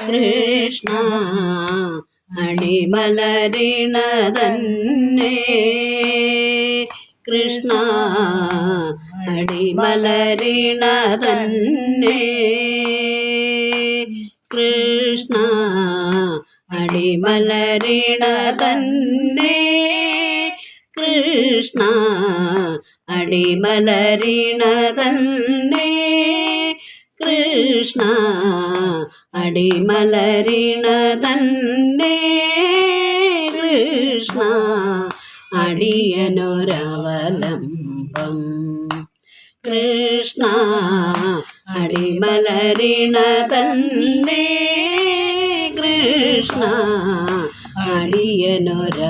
കൃഷ്ണ അടിമലരിണതന്നെ. കൃഷ്ണ അടിമലരിണതന്നെ. കൃഷ്ണ അടിമലരിണതന്നെ. കൃഷ്ണ അടിമലരിണ തന്നെ കൃഷ്ണ അടിമലരിണ തന്നെ കൃഷ്ണ അടിയനൊരവലംബം. കൃഷ്ണ അടിമലരിണ തന്നെ കൃഷ്ണ അടിയനൊരവലംബം.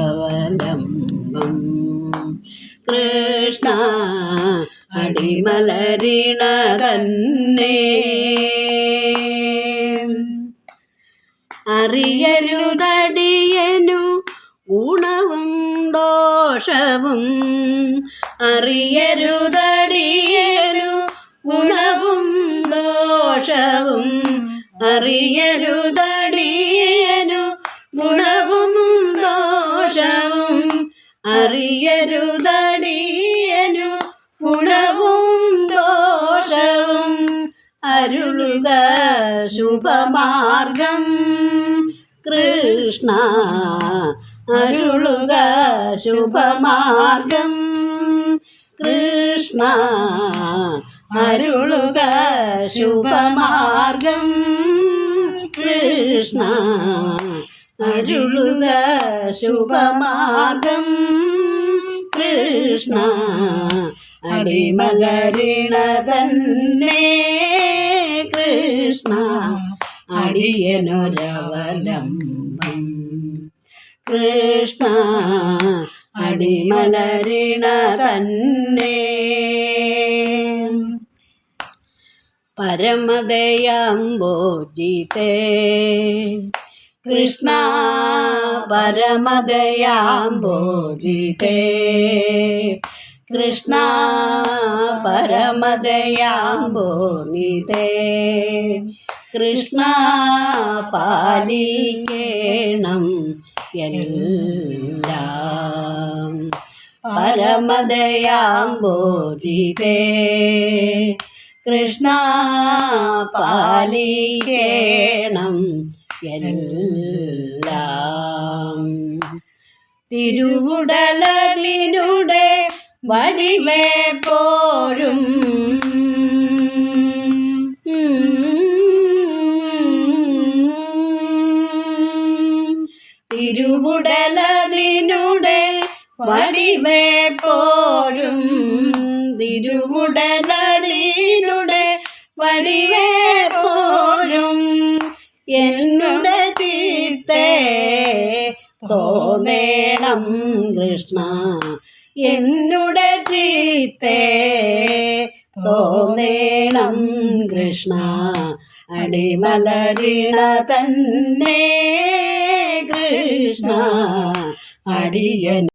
കൃഷ്ണ അടിമലരിണ തന്നെ അറിയരുതടിയനു ഗുണവും ദോഷവും. അറിയരുതടിയനു ഗുണവും ദോഷവും. അറിയരുതടിയനു ഗുണവും ദോഷവും. അറിയരുതടിയനു ഗുണവും ദോഷവും. അരുളുക ശുഭമാർഗം. കൃഷ്ണ അരുളുക ശുഭമാർഗം. കൃഷ്ണ അരുളുക ശുഭമാർഗം. കൃഷ്ണ അരുളുക ശുഭമാർഗം. കൃഷ്ണ അടിമലരിണ അടിയനൊരവലംബം. കൃഷ്ണ അടിമലരിണ തന്നെ പരമദയാംബോജിതേ. കൃഷ്ണ പരമദയാംബോജിതേ. കൃഷ്ണ പരമദയാംബോജിതേ. കൃഷ്ണ പാലിക്കേണം എല്ലാം. പരമദയാംബോജിതേ കൃഷ്ണ പാലിക്കേണം എല്ലാം. തിരുവുടലതിനുടെ വടിവേ പോരും. തിരുവുടലതിനുടെ വടിവേ പോരും. തിരുവുടലതിനുടെ വടിവേ പോരും. എന്നുടെ തീർത്തേ തോന്നേണം കൃഷ്ണ. എന്നുടെ ചീത്തേ തോന്നേണം കൃഷ്ണ. അടിമലരിണ തന്നെ കൃഷ്ണ അടിയൻ